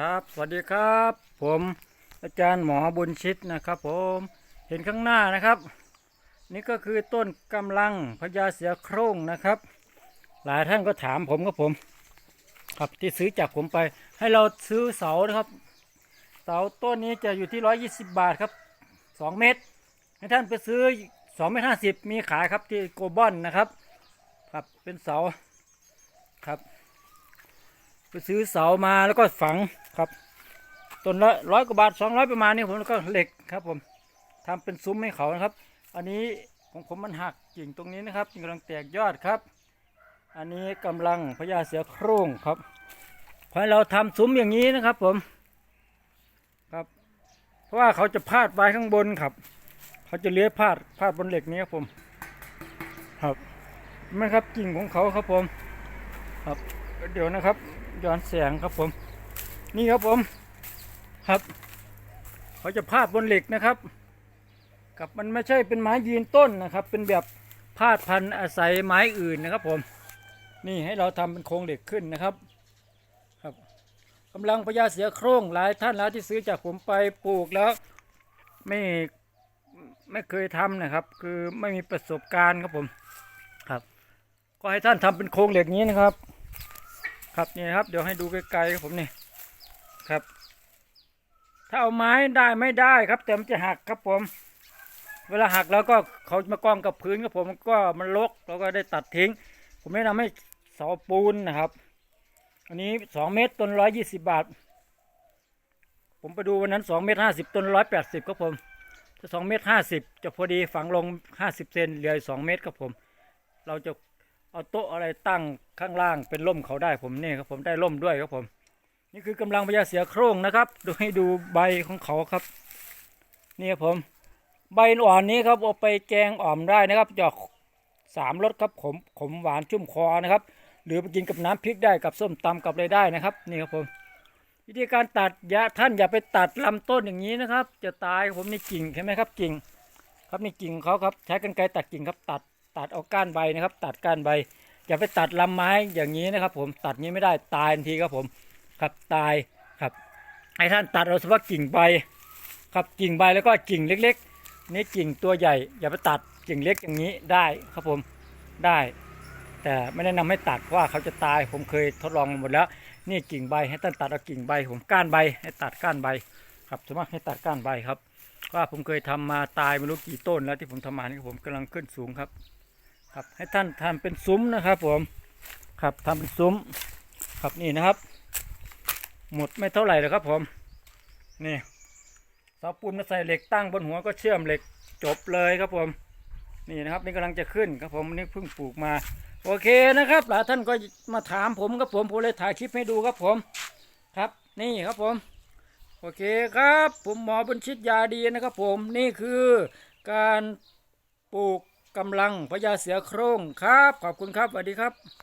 ครับ สวัสดีครับ ผมอาจารย์หมอบุญชิตนะครับ ผมเห็นข้างหน้านะครับ นี่ก็คือต้นกำลังพญาเสือโคร่งนะครับ หลายท่านก็ถามผมครับผม ครับที่ซื้อจากผมไป ให้เราซื้อเสานะครับ เสาต้นนี้จะอยู่ที่ร้อยยี่สิบบาทครับสองเมตร ให้ท่านไปซื้อสองเมตรห้าสิบมีขายครับที่โกลบอนนะครับ ครับเป็นเสาครับ ไปซื้อเสามาแล้วก็ฝังครับต้นละร้อยกว่าบาทสองร้อยประมาณนี้ผมแล้วก็เหล็กครับผมทำเป็นซุ้มให้เขานะครับ อันนี้ของผมมันหักกิ่งตรงนี้นะครับกำลังแตกยอดครับ อันนี้กำลังพญาเสือโคร่งครับพอเราทำซุ้มอย่างนี้นะครับผมครับ เพราะว่าเขาจะพาดไว้ข้างบนครับ เขาจะเลื้อยพาดพาดบนเหล็กนี้ครับผม ครับนไหมครับกิ่งของเขาครับผมครับ เดี๋ยวนะครับ ย้อนแสงครับผม นี่ครับผมครับเขาจะพาดบนเหล็กนะครับ กับมันไม่ใช่เป็นไม้ยืนต้นนะครับ เป็นแบบพาดพันอาศัยไม้อื่นนะครับผม นี่ให้เราทำเป็นโครงเหล็กขึ้นนะครับครับกำลังพญาเสือโคร่งหลายท่านแล้วที่ซื้อจากผมไปปลูกแล้วไม่ไม่เคยทำนะครับ คือไม่มีประสบการณ์ครับผมครับ ก็ให้ท่านทำเป็นโครงเหล็กนี้นะครับ ครับนี่ครับ เดี๋ยวให้ดูไกลๆครับผมนี่ครับ ถ้าเอาไม้ได้ไม่ได้ครับ แต่มันจะหักครับผม เวลาหักแล้วก็เขามากองกับพื้นครับผมก็มันลกเราก็ได้ตัดทิ้ง ผมแนะนำให้เสาปูนนะครับ อันนี้สองเมตรต้นร้อยยี่สิบบาท ผมไปดูวันนั้นสองเมตรห้าสิบต้นร้อยแปดสิบครับผมถ้าสองเมตรห้าสิบจะพอดีฝังลงห้าสิบเซนเหลือสองเมตรครับผม เราจะ เอาโต๊ะอะไรตั้งข้างล่างเป็นร่มเขาได้ผมนี่ครับผมได้ร่มด้วยครับผม นี่คือกำลังพญาเสือโคร่งนะครับ ดูให้ดูใบของเขาครับ นี่ครับผม ใบอ่อนนี้ครับเอาไปแกงอ่อมได้นะครับจะสามรสครับขมขมหวานชุ่มคอนะครับ หรือไปกินกับน้ำพริกได้กับส้มตำกับอะไรได้นะครับนี่ครับผมวิธีการตัดยาท่านอย่าไปตัดลำต้นอย่างนี้นะครับ จะตายผมนี่กิ่งเห็นไหมครับกิ่ง ครับนี่กิ่งเขาครับใช้กรรไกรตัดกิ่งครับตัด ตัดเอาก้านใบนะครับ ตัดก้านใบ อย่าไปตัดลำไม้อย่างนี้นะครับ ผมตัดนี้ไม่ได้ตายทันทีครับผมครับตายครับให้ท่านตัดเอาเฉพาะกิ่งใบครับกิ่งใบแล้วก็กิ่งเล็ก ๆ นี่กิ่งตัวใหญ่ อย่าไปตัดกิ่งเล็กอย่างนี้ได้ครับผมได้ แต่ไม่แนะนำให้ตัดเพราะว่าเขาจะตายผมเคยทดลองมาหมดแล้ว นี่กิ่งใบให้ท่านตัดเอากิ่งใบ ผมก้านใบ ให้ตัดก้านใบ ครับสมมติให้ตัดก้านใบครับเพราะว่าผมเคยทำมาตายไม่รู้กี่ต้นแล้วที่ผมทำมานี่ผมกำลังขึ้นสูงครับ ครับให้ท่านทำเป็นซุ้มนะครับผมครับทำเป็นซุ้มครับนี่นะครับ หมดไม่เท่าไหร่เลยครับผมนี่เสาปูนมาใส่เหล็กตั้งบนหัวก็เชื่อมเหล็กจบเลยครับผม นี่นะครับนี่กำลังจะขึ้นครับผมนี่เพิ่งปลูกมา โอเคนะครับหลายท่านก็มาถามผมครับผมผมเลยถ่ายคลิปให้ดูครับผมครับนี่ครับผม โอเคครับ ผมหมอบุญชิตยาดีนะครับผมนี่คือการปลูก กำลังพญาเสือโคร่งครับ ขอบคุณครับสวัสดีครับ